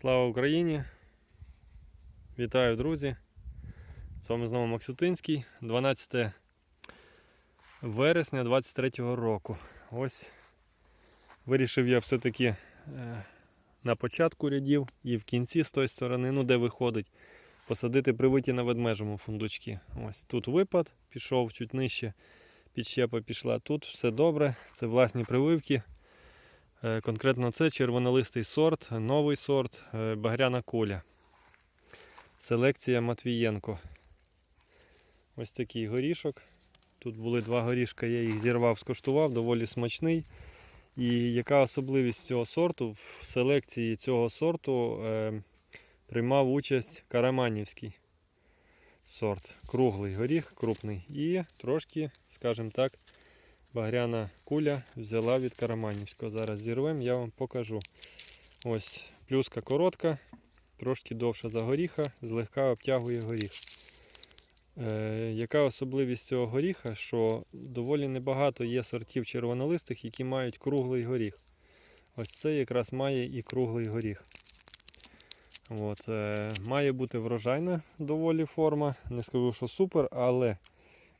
Слава Україні! Вітаю, друзі! З вами знову Максютинський, 12 вересня 23 року. Ось вирішив я все-таки е, на початку рядів і в кінці з тої сторони, ну де виходить, посадити привиті на ведмежому фундучки. Ось тут випад, пішов чуть нижче, підщепа пішла. Тут все добре, це власні прививки. Е, Конкретно це червонолистий сорт, новий сорт е, Багряна куля. Селекція Матвієнко. Ось такий горішок. Тут були два горішка, я їх зірвав, скоштував, доволі смачний. І яка особливість цього сорту? В селекції цього сорту е, приймав участь Караманівський сорт. Круглий горіх, крупний. І трошки, скажімо так, багряна куля взяла від Караманівського. Зараз зірвемо, я вам покажу. Ось плюска коротка, трошки довша за горіха, злегка обтягує горіх. Е, яка особливість цього горіха, що доволі небагато є сортів червонолистих, які мають круглий горіх. Ось це якраз має і круглий горіх. От, е, має бути врожайна доволі форма. Не скажу, що супер, але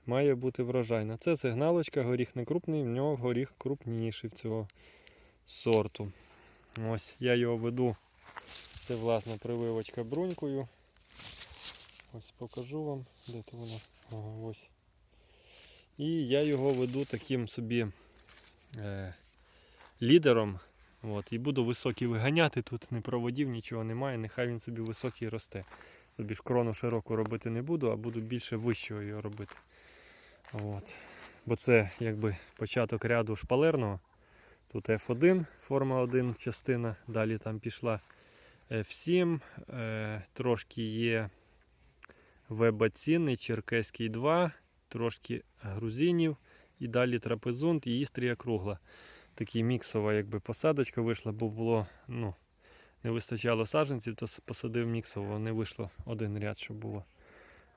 має бути врожайна. Це сигналочка, горіх не крупний, в нього горіх крупніший в цього сорту. Ось я його веду. Це власне прививочка брунькою. Ось покажу вам, де то воно. Ага, ось. І я його веду таким собі е, лідером. От, і буду високий виганяти. Тут не проводів, нічого немає, нехай він собі високий росте. Тобі ж крону широку робити не буду, а буду більше вищого його робити. От. Бо це якби початок ряду шпалерного. Тут F1, форма 1 частина, далі там пішла F7, е, трошки є вебацінний, черкеський 2, трошки грузинів і далі трапезунт і істрія кругла. Такий міксова якби, посадочка вийшла, бо було, ну, не вистачало саджанців, то посадив міксово, не вийшло один ряд, щоб було.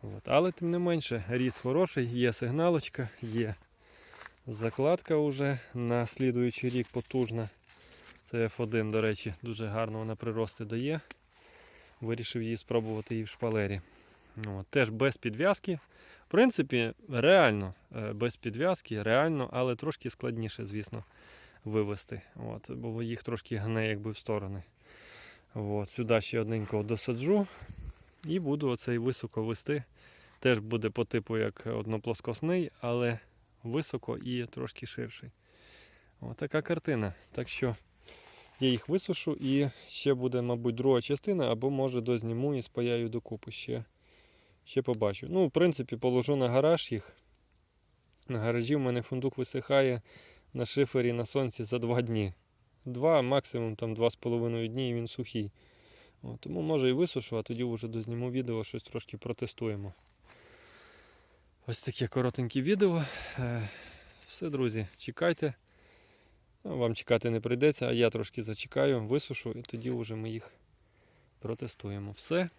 От. Але тим не менше, ріст хороший, є сигналочка, є закладка вже на слідуючий рік потужна. Це F1, до речі, дуже гарно вона прирости дає. Вирішив її спробувати і в шпалері. От. Теж без підв'язки. В принципі, реально е, без підв'язки, реально, але трошки складніше, звісно, вивести. От, бо їх трошки гне якби в сторони. От, сюди ще одненького досаджу і буду оцей високо вести. Теж буде по типу як одноплоскосний, але високо і трошки ширший. Ось така картина. Так що я їх висушу і ще буде, мабуть, друга частина, або може дозніму і спаяю докупи. Ще, ще побачу. Ну, в принципі, положу на гараж їх. На гаражі в мене фундук висихає на шифері на сонці за два дні. Два, максимум там два з половиною дні і він сухий. О, тому може і висушу, а тоді вже дозніму відео, щось трошки протестуємо. Ось таке коротеньке відео. Е, Все, друзі, чекайте. Ну, Вам чекати не прийдеться, а я трошки зачекаю, висушу і тоді вже ми їх протестуємо. Все.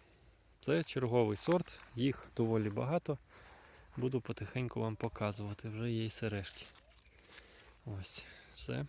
Це черговий сорт, їх доволі багато. Буду потихеньку вам показувати. Вже є й сережки. Ось, все.